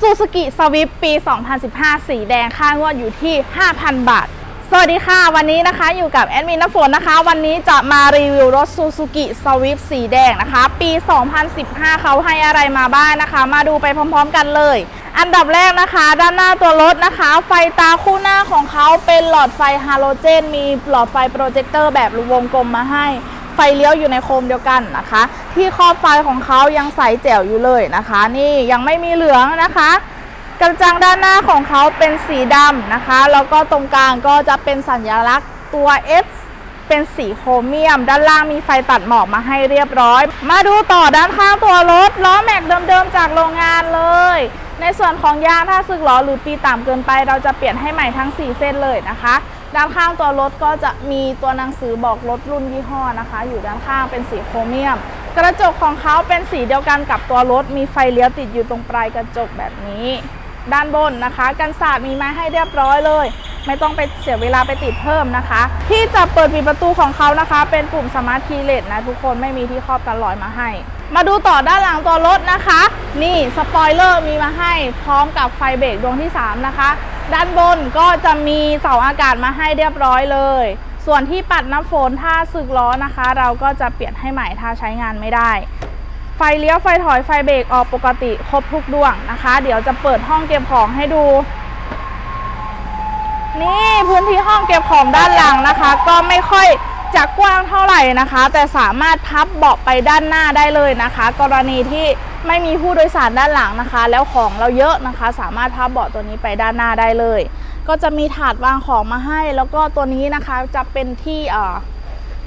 ซูซูกิสวิปปี 2015 สีแดงค่างวดอยู่ที่ 5,000 บาท สวัสดีค่ะ วันนี้นะคะอยู่กับแอดมินน้ำฝนนะคะ วันนี้จะมารีวิวรถซูซูกิสวิปสีแดงนะคะ ปี 2015 เขาให้อะไรมาบ้างนะคะ มาดูไปพร้อมๆกันเลย อันดับแรกนะคะ ด้านหน้าตัวรถนะคะ ไฟตาคู่หน้าของเขาเป็นหลอดไฟฮาโลเจน มีหลอดไฟโปรเจคเตอร์แบบวงกลมมาให้ ไฟเลี้ยวอยู่ในโคมเดียวกันนะคะ ที่ครอบไฟของเขายังใสแจ๋วอยู่เลยนะคะ นี่ยังไม่มีเหลืองนะคะกระจังด้านหน้าของเขาเป็นสีดำนะคะแล้วก็ตรงกลางก็จะเป็นสัญลักษณ์ตัว F เป็นสีโครเมียม ด้านล่างมีไฟตัดหมอกมาให้เรียบร้อย มาดูต่อด้านข้างตัวรถล้อแม็กเดิมๆจากโรงงานเลย ในส่วนของยางถ้าสึกหรอหรือปีต่ำเกินไป เราจะเปลี่ยนให้ใหม่ทั้ง 4 เส้นเลยนะคะ ด้านข้างตัวรถก็จะมีตัวหนังสือบอกรถรุ่นยี่ห้อนะคะ อยู่ด้านข้างเป็นสีโครเมียม กระจกของเขาเป็นสีเดียวกันกับตัวรถ มีไฟเลี้ยวติดอยู่ตรงปลายกระจกแบบนี้ ด้านบนนะคะ กันสาดมีมาให้เรียบร้อยเลย ไม่ต้องไปเสียเวลาไปติดเพิ่มนะคะ ที่จะเปิดปิดประตูของเขานะคะ เป็นปุ่มสมาร์ทคีย์เลสนะทุกคนไม่มีที่ครอบกันลอยมาให้ มาดูต่อด้านหลังตัวรถนะคะนี่สปอยเลอร์มีมาให้พร้อมกับไฟเบรกดวงที่ 3 นะคะ ด้านบนก็จะมีเสาอากาศมาให้เรียบร้อยเลย ส่วนที่ปัดน้ำฝนถ้าสึกล้อนะคะ เราก็จะเปลี่ยนให้ใหม่ถ้าใช้งานไม่ได้ ไฟเลี้ยวไฟถอยไฟเบรกออกปกติครบทุกดวงนะคะ เดี๋ยวจะเปิดห้องเก็บของให้ดู นี่พื้นที่ห้องเก็บของด้านหลังนะคะ ก็ไม่ค่อย จะกว้างเท่าไหร่นะคะ แต่สามารถพับเบาะไปด้านหน้าได้เลยนะคะ กรณีที่ไม่มีผู้โดยสารด้านหลังนะคะ แล้วของเราเยอะนะคะ สามารถพับเบาะตัวนี้ไปด้านหน้าได้เลย ก็จะมีถาดวางของมาให้ แล้วก็ตัวนี้นะคะจะเป็นที่เอ่อ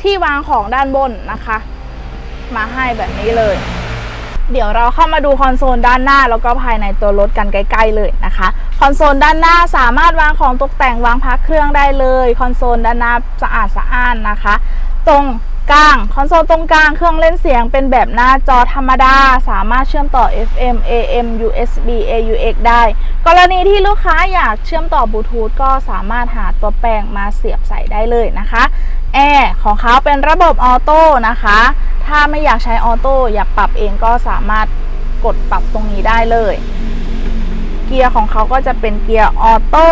ที่วางของด้านบนนะคะ มาให้แบบนี้เลย เดี๋ยวเราเข้ามาดูคอนโซลด้านหน้า แล้วก็ภายในตัวรถกันใกล้ๆเลยนะคะ คอนโซลด้านหน้าสามารถวางของตกแต่งวางพักเครื่องได้เลย คอนโซลด้านหน้าสะอาดสะอ้านนะคะ ตรง กลาง คอนโซลตรงกลาง เครื่องเล่นเสียงเป็นแบบหน้าจอธรรมดา สามารถเชื่อมต่อ FM AM USB AUX ได้ กรณีที่ลูกค้าอยากเชื่อมต่อบลูทูธก็สามารถหาตัวแปลงมาเสียบใส่ได้เลยนะคะแอร์ของเขาเป็นระบบออโต้นะคะ ถ้าไม่อยากใช้ออโต้อยากปรับเองก็สามารถกดปรับตรงนี้ได้เลย เกียร์ของเขาก็จะเป็นเกียร์ออโต้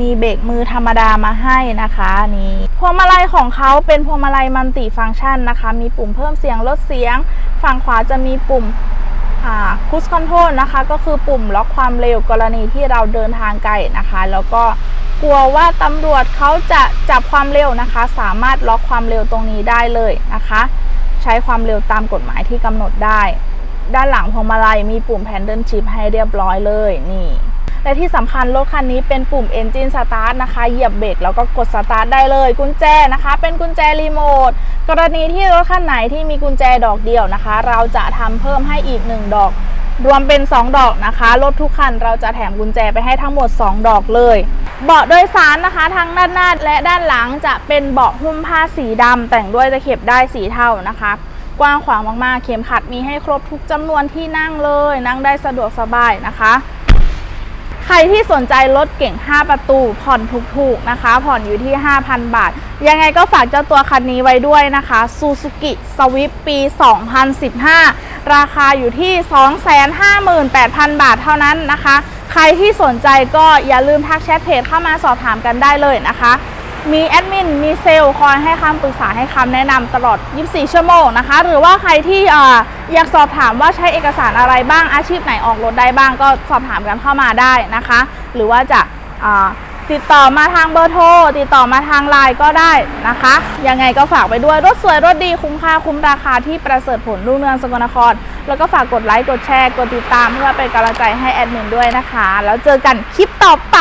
มีเบรกมือธรรมดามาให้นะคะนี่พวงมาลัยของเขาเป็นพวงมาลัยมัลติฟังก์ชันนะคะ มีปุ่มเพิ่มเสียงลดเสียง ฝั่งขวาจะมีปุ่มคุชคอนโทรลนะคะ ก็คือปุ่มล็อกความเร็วกรณีที่เราเดินทางไกลนะคะ แล้วก็กลัวว่าตำรวจเขาจะจับความเร็วนะคะ สามารถล็อกความเร็วตรงนี้ได้เลยนะคะ ใช้ความเร็วตามกฎหมายที่กำหนดได้ ด้านหลังพวงมาลัยมีปุ่มแพนเดิลชิพให้เรียบร้อยเลยนี่และที่สำคัญรถคันนี้เป็นปุ่ม Engine Start นะคะ เหยียบเบรกแล้วก็กด Start ได้เลย กุญแจนะคะ เป็นกุญแจรีโมท กรณีที่รถคันไหนที่มีกุญแจดอกเดียวนะคะ เราจะทำเพิ่มให้อีก 1 ดอก รวมเป็น 2 ดอกนะคะ รถทุกคันเราจะแถมกุญแจไปให้ทั้งหมด 2 ดอกเลย เบาะโดยสารนะคะ ทั้งด้านหน้าและด้านหลังจะเป็นเบาะหุ้มผ้าสีดำแต่งด้วยตะเข็บได้สีเทานะคะ กว้างขวางมากๆ เข็มขัดมีให้ครบทุกจำนวนที่นั่งเลย นั่งได้สะดวกสบายนะคะ ใครที่สนใจรถเก่ง 5 ประตูผ่อนถูกๆนะคะ ผ่อนอยู่ที่ 5,000 บาท ยังไงก็ฝากเจ้าตัวคันนี้ไว้ด้วยนะคะ Suzuki Swift ปี 2015 ราคาอยู่ที่ 258,000 บาทเท่านั้นนะคะ ใครที่สนใจก็อย่าลืมทักแชทเพจเข้ามาสอบถามกันได้เลยนะคะ มีแอดมิน มีเซลล์คอยให้คำปรึกษาให้คำแนะนำตลอด 24 ชั่วโมงนะคะ หรือว่าใครที่ออยากสอบถามว่าใช้เอกสารอะไรบ้าง อาชีพไหนออกรถได้บ้าง ก็สอบถามกันเข้ามาได้นะคะ หรือว่าจะติดต่อมาทางเบอร์โทร ติดต่อมาทางไลน์ก็ได้นะคะ ยังไงก็ฝากไปด้วย รถสวยรถดีคุ้มค่าคุ้มราคาที่ประเสริฐผลรุ่งเรืองสกลนคร แล้วก็ฝากกดไลค์ กดแชร์ กดติดตามเพื่อเป็นกำลังใจให้แอดมินด้วยนะคะ แล้วเจอกันคลิปต่อไป